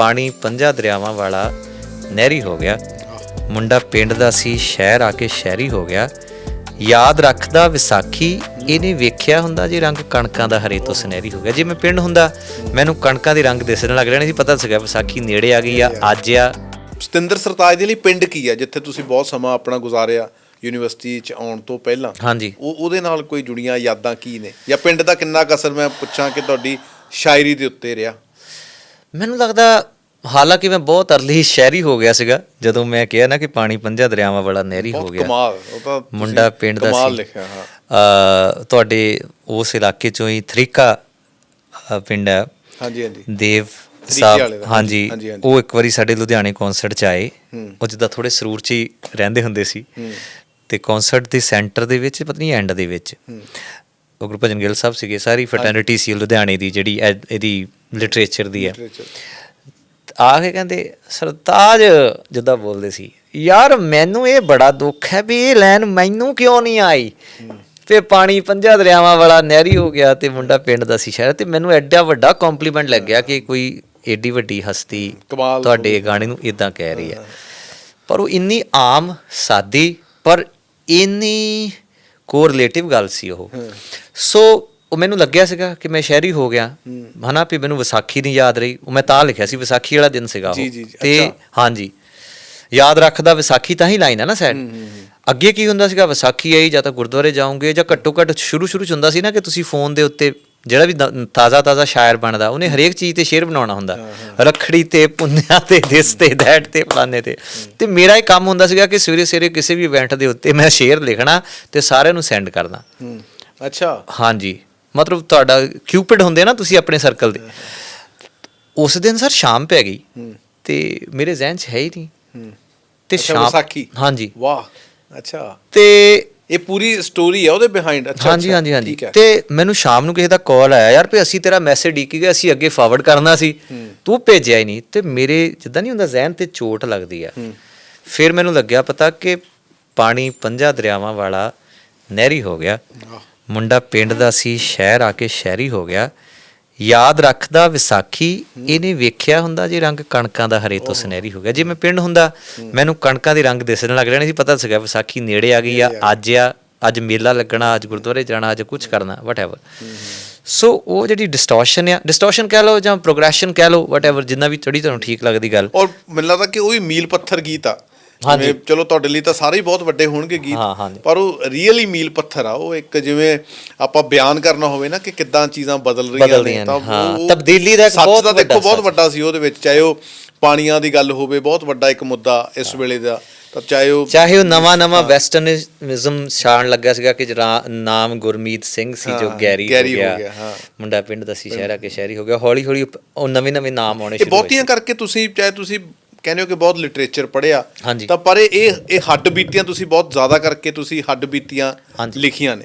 ਪਾਣੀ ਪੰਜਾਂ ਦਰਿਆਵਾਂ ਵਾਲਾ ਨਹਿਰੀ ਹੋ ਗਿਆ। ਮੁੰਡਾ ਪਿੰਡ ਦਾ ਸੀ ਸ਼ਹਿਰ ਆ ਕੇ ਸ਼ਹਿਰੀ ਹੋ ਗਿਆ। ਯਾਦ ਰੱਖਦਾ ਵਿਸਾਖੀ ਇਹਨੇ ਵੇਖਿਆ ਹੁੰਦਾ ਜੇ ਰੰਗ ਕਣਕਾਂ ਦਾ ਹਰੇ ਤੋਂ ਸੁਨਹਿਰੀ ਹੋ ਗਿਆ। ਜੇ ਮੈਂ ਪਿੰਡ ਹੁੰਦਾ ਮੈਨੂੰ ਕਣਕਾਂ ਦੇ ਰੰਗ ਦਿਸਣ ਲੱਗ ਜਾਣੇ ਸੀ ਪਤਾ ਸੀਗਾ ਵਿਸਾਖੀ ਨੇੜੇ ਆ ਗਈ ਆ ਅੱਜ ਆ। ਸਤਿੰਦਰ ਸਰਤਾਜ ਦੇ ਲਈ ਪਿੰਡ ਕੀ ਆ ਜਿੱਥੇ ਤੁਸੀਂ ਬਹੁਤ ਸਮਾਂ ਆਪਣਾ ਗੁਜ਼ਾਰਿਆ ਯੂਨੀਵਰਸਿਟੀ ਚ ਆਉਣ ਤੋਂ ਪਹਿਲਾਂ? ਹਾਂਜੀ। ਉਹ ਉਹਦੇ ਨਾਲ ਕੋਈ ਜੁੜੀਆਂ ਯਾਦਾਂ ਕੀ ਨੇ? ਜਾਂ ਪਿੰਡ ਦਾ ਕਿੰਨਾ ਕੁ ਅਸਰ? ਮੈਂ ਪੁੱਛਾਂ ਕਿ ਤੁਹਾਡੀ ਸ਼ਾਇਰੀ ਦੇ ਉੱਤੇ ਰਿਹਾ। ਮੈਨੂੰ ਲੱਗਦਾ ਹਾਲਾਂਕਿ ਮੈਂ ਬਹੁਤ ਅਰਲੀ ਸ਼ਹਿਰੀ ਹੋ ਗਿਆ ਸੀਗਾ ਜਦੋਂ ਮੈਂ ਕਿਹਾ ਨਾ ਕਿ ਪਾਣੀ ਪੰਜਾਂ ਦਰਿਆਵਾਂ ਵਾਲਾ ਨਹਿਰੀ ਹੋ ਗਿਆ। ਕਮਾਲ ਉਹ ਤਾਂ ਤੁਸੀਂ ਮੁੰਡਾ ਪਿੰਡ ਦਾ ਕਮਾਲ ਸੀ। ਲਿਖਿਆ ਹਾਂ। ਅ ਤੁਹਾਡੇ ਉਸ ਇਲਾਕੇ ਚੋਂ ਹੀ ਥਰੀਕਾ ਪਿੰਡ ਹੈ। ਹਾਂਜੀ ਹਾਂਜੀ। ਦੇਵ ਸਾਹਿਬ ਹਾਂਜੀ। ਉਹ ਇੱਕ ਵਾਰੀ ਸਾਡੇ ਲੁਧਿਆਣੇ ਕਨਸਰਟ ਚ ਆਏ। ਉਹ ਜਿੱਦਾਂ ਥੋੜੇ ਸਰੂਰ ਚ ਹੀ ਰਹਿੰਦੇ ਹੁੰਦੇ ਸੀ। ਤੇ ਕਨਸਰਟ ਦੇ ਸੈਂਟਰ ਦੇ ਵਿੱਚ ਪਤਾ ਨਹੀਂ ਐਂਡ ਦੇ ਵਿੱਚ ਉਹ ਗੁਰਭਜਨ ਗਿੱਲ ਸਾਹਿਬ ਸੀਗੇ ਸਾਰੀ ਫਰਟਰਨਿਟੀ ਸੀ ਲੁਧਿਆਣੇ ਦੀ ਜਿਹੜੀ ਇਹ- ਇਹਦੀ ਲਿਟਰੇਚਰ ਦੀ ਹੈ। ਆ ਕੇ ਕਹਿੰਦੇ ਸਰਤਾਜ ਜਿੱਦਾਂ ਬੋਲਦੇ ਸੀ ਯਾਰ ਮੈਨੂੰ ਇਹ ਬੜਾ ਦੁੱਖ ਹੈ ਵੀ ਇਹ ਲਾਈਨ ਮੈਨੂੰ ਕਿਉਂ ਨਹੀਂ ਆਈ? ਤੇ ਪਾਣੀ ਪੰਜਾਂ ਦਰਿਆਵਾਂ ਵਾਲਾ ਨਹਿਰੀ ਹੋ ਗਿਆ ਤੇ ਮੁੰਡਾ ਪਿੰਡ ਦਾ ਸੀ ਸ਼ਹਿਰ ਤੇ ਮੈਨੂੰ ਐਡਾ ਵੱਡਾ ਕੰਪਲੀਮੈਂਟ ਲੱਗਿਆ ਕਿ ਕੋਈ ਏਡੀ ਵੱਡੀ ਹਸਤੀ ਤੁਹਾਡੇ ਗਾਣੇ ਨੂੰ ਇਦਾਂ ਕਹਿ ਰਹੀ ਹੈ। ਪਰ ਉਹ ਇੰਨੀ ਆਮ ਸਾਦੀ ਪਰ ਇੰਨੀ ਕੋਰਿਲੇਟਿਵ ਗੱਲ ਸੀ ਉਹ। ਸੋ ਉਹ ਮੈਨੂੰ ਲੱਗਿਆ ਸੀਗਾ ਕਿ ਮੈਂ ਸ਼ਹਿਰੀ ਹੋ ਗਿਆ। ਹਨਾ ਵੀ ਮੈਨੂੰ ਵਿਸਾਖੀ ਨਹੀਂ ਯਾਦ ਰਹੀ। ਉਹ ਮੈਂ ਤਾਂ ਲਿਖਿਆ ਸੀ ਵਿਸਾਖੀ ਵਾਲਾ ਦਿਨ ਸੀਗਾ ਉਹ। ਤੇ। ਹਾਂਜੀ। ਯਾਦ ਰੱਖਦਾ ਵਿਸਾਖੀ ਤਾਂ ਹੀ ਲਾਈਨ ਹੈ ਨਾ ਸੈਡ ਅੱਗੇ ਕੀ ਹੁੰਦਾ ਸੀਗਾ? ਵਿਸਾਖੀ ਆਈ ਜਾਂ ਤਾਂ ਗੁਰਦੁਆਰੇ ਜਾਓਗੇ ਜਾਂ ਘੱਟੋ ਘੱਟ ਸ਼ੁਰੂ ਸ਼ੁਰੂ ਚ ਹੁੰਦਾ ਸੀ ਨਾ ਕਿ ਤੁਸੀਂ ਫੋਨ ਦੇ ਉੱਤੇ ਜਿਹੜਾ ਵੀ ਤਾਜ਼ਾ ਤਾਜ਼ਾ ਸ਼ਾਇਰ ਬਣਦਾ ਉਹਨੇ ਹਰੇਕ ਚੀਜ਼ ਤੇ ਸ਼ੇਰ ਬਣਾਉਣਾ ਹੁੰਦਾ। ਰੱਖੜੀ ਤੇ ਪੁੰਨਿਆ ਤੇ ਦਿਸ ਤੇ ਦੈਟ ਤੇ ਫਲਾਣੇ ਤੇ। ਤੇ ਮੇਰਾ ਇਹ ਕੰਮ ਹੁੰਦਾ ਸੀਗਾ ਕਿ ਸਵੇਰੇ ਸਵੇਰੇ ਕਿਸੇ ਵੀ ਇਵੈਂਟ ਦੇ ਉੱਤੇ ਮੈਂ ਸ਼ੇਰ ਲਿਖਣਾ ਤੇ ਸਾਰਿਆਂ ਨੂੰ ਸੈਂਡ ਕਰਨਾ ਅੱਛਾ। ਹਾਂਜੀ। ਮਤਲਬ ਤੁਹਾਡਾ ਕਿਊਪਿਡ ਹੁੰਦੇ ਨਾ ਤੁਸੀਂ ਆਪਣੇ ਸਰਕਲ ਦੇ। ਉਸ ਦਿਨ ਸਰ ਸ਼ਾਮ ਪੈ ਗਈ ਤੇ ਮੇਰੇ ਜ਼ਿਹਨ 'ਚ ਹੈ ਹੀ ਨਹੀਂ। ਤੇ ਸ਼ਾਮ ਵਿਸਾਖੀ। ਹਾਂਜੀ। ਵਾਹ ਅੱਛਾ। ਤੇ ਇਹ ਪੂਰੀ ਸਟੋਰੀ ਹੈ ਉਹਦੇ ਬਿਹਾਈਂਡ ਅੱਛਾ ਹਾਂਜੀ ਹਾਂਜੀ ਹਾਂਜੀ। ਤੇ ਮੈਨੂੰ ਸ਼ਾਮ ਨੂੰ ਕਿਸੇ ਦਾ ਕਾਲ ਆਇਆ ਯਾਰ ਵੀ ਅਸੀਂ ਤੇਰਾ ਮੈਸੇਜ ਡੀਕ ਗਏ ਅਸੀਂ ਅੱਗੇ ਫਾਰਵਰਡ ਕਰਨਾ ਸੀ। ਤੂੰ ਭੇਜਿਆ ਹੀ ਨਹੀਂ। ਤੇ ਮੇਰੇ ਜਿੱਦਾਂ ਨਹੀਂ ਹੁੰਦਾ ਜ਼ਿਹਨ ਤੇ ਚੋਟ ਲੱਗਦੀ ਆ। ਫਿਰ ਮੈਨੂੰ ਲੱਗਿਆ ਪਤਾ ਕਿ ਪਾਣੀ ਪੰਜਾਂ ਦਰਿਆਵਾਂ ਵਾਲਾ ਨਹਿਰੀ ਹੋ ਗਿਆ। ਮੁੰਡਾ ਪਿੰਡ ਦਾ ਸੀ ਸ਼ਹਿਰ ਆ ਕੇ ਸ਼ਹਿਰੀ ਹੋ ਗਿਆ। ਯਾਦ ਰੱਖਦਾ ਵਿਸਾਖੀ ਇਹਨੇ ਵੇਖਿਆ ਹੁੰਦਾ ਜੇ ਰੰਗ ਕਣਕਾਂ ਦਾ ਹਰੇ ਤੋਂ ਸੁਨਹਿਰੀ ਹੋ ਗਿਆ। ਜੇ ਮੈਂ ਪਿੰਡ ਹੁੰਦਾ ਮੈਨੂੰ ਕਣਕਾਂ ਦੇ ਰੰਗ ਦਿਸਣ ਲੱਗ ਜਾਣੇ ਸੀ ਪਤਾ ਸੀਗਾ ਵਿਸਾਖੀ ਨੇੜੇ ਆ ਗਈ ਆ ਅੱਜ ਆ ਅੱਜ ਮੇਲਾ ਲੱਗਣਾ ਅੱਜ ਗੁਰਦੁਆਰੇ ਜਾਣਾ ਅੱਜ ਕੁਝ ਕਰਨਾ ਵਟਐਵਰ ਸੋ ਉਹ ਜਿਹੜੀ ਡਿਸਟੋਰਸ਼ਨ ਆ ਡਿਸਟੋਰਸ਼ਨ ਕਹਿ ਲਓ ਜਾਂ ਪ੍ਰੋਗਰੈਸ਼ਨ ਕਹਿ ਲਓ ਵਟਐਵਰ ਜਿੰਨਾ ਵੀ ਚੜੀ ਤੁਹਾਨੂੰ ਠੀਕ ਲੱਗਦੀ ਗੱਲ। ਔਰ ਮੈਨੂੰ ਲੱਗਦਾ ਕਿ ਉਹ ਵੀ ਮੀਲ ਪੱਥਰ ਗੀਤ ਆ। ਜਿਵੇਂ ਚਲੋ ਤੁਹਾਡੇ ਲਈ ਤਾਂ ਸਾਰੇ ਹੀ ਬਹੁਤ ਵੱਡੇ ਹੋਣਗੇ ਗੀਤ। ਪਰ ਉਹ ਰੀਅਲੀ ਮੀਲ ਪੱਥਰ ਆ ਉਹ ਇੱਕ ਜਿਵੇਂ ਆਪਾਂ ਬਿਆਨ ਕਰਨਾ ਹੋਵੇ ਨਾ ਕਿ ਕਿੱਦਾਂ ਚੀਜ਼ਾਂ ਬਦਲ ਰਹੀਆਂ ਨੇ ਤਾਂ। ਉਹ- ਤਬਦੀਲੀ ਦਾ ਇੱਕ ਬਹੁਤ ਦੇਖੋ ਬਹੁਤ। ਵੱਡਾ ਸੀ ਉਹਦੇ ਵਿੱਚ ਚਾਹੇ ਉਹ ਪਾਣੀਆਂ ਦੀ ਗੱਲ ਹੋਵੇ ਬਹੁਤ ਵੱਡਾ ਇੱਕ ਮੁੱਦਾ ਇਸ ਵੇਲੇ ਦਾ ਤਾਂ ਚਾਹੇ ਉਹ ਚਾਹੇ ਉਹ ਨਵਾਂ ਨਵਾਂ ਵੈਸਟਰਨਿਜ਼ਮ ਛਾਣ ਲੱਗਾ ਸੀਗਾ ਕਿ ਜਰਾ- ਨਾਮ ਗੁਰਮੀਤ ਸਿੰਘ ਸੀ ਜੋ ਗੈਰੀ ਹੋ ਗਿਆ। ਮੁੰਡਾ ਪਿੰਡ ਦਾ ਸੀ ਸ਼ਹਿਰ ਕੇ ਸ਼ਹਿਰੀ ਹੋ ਗਿਆ ਹੌਲੀ ਹੌਲੀ ਉਹ ਨਵੇਂ ਨਵੇਂ ਨਾਮ ਆਉਣੇ ਸ਼ੁਰੂ ਹੋਏ ਬਹੁਤੀਆਂ ਕਰਕੇ ਤੁਸੀਂ ਚਾਹੇ ਤੁਸੀਂ ਕਹਿੰਦੇ ਹੋ ਕਿ ਬਹੁਤ ਲਿਟਰੇਚਰ ਪੜ੍ਹਿਆ ਹਾਂਜੀ। ਤਾਂ ਪਰ ਇਹ ਇਹ ਹੱਡ ਬੀਤੀਆਂ ਤੁਸੀਂ ਬਹੁਤ ਜ਼ਿਆਦਾ ਕਰਕੇ ਤੁਸੀਂ ਹੱਡ ਬੀਤੀਆਂ। ਲਿਖੀਆਂ ਨੇ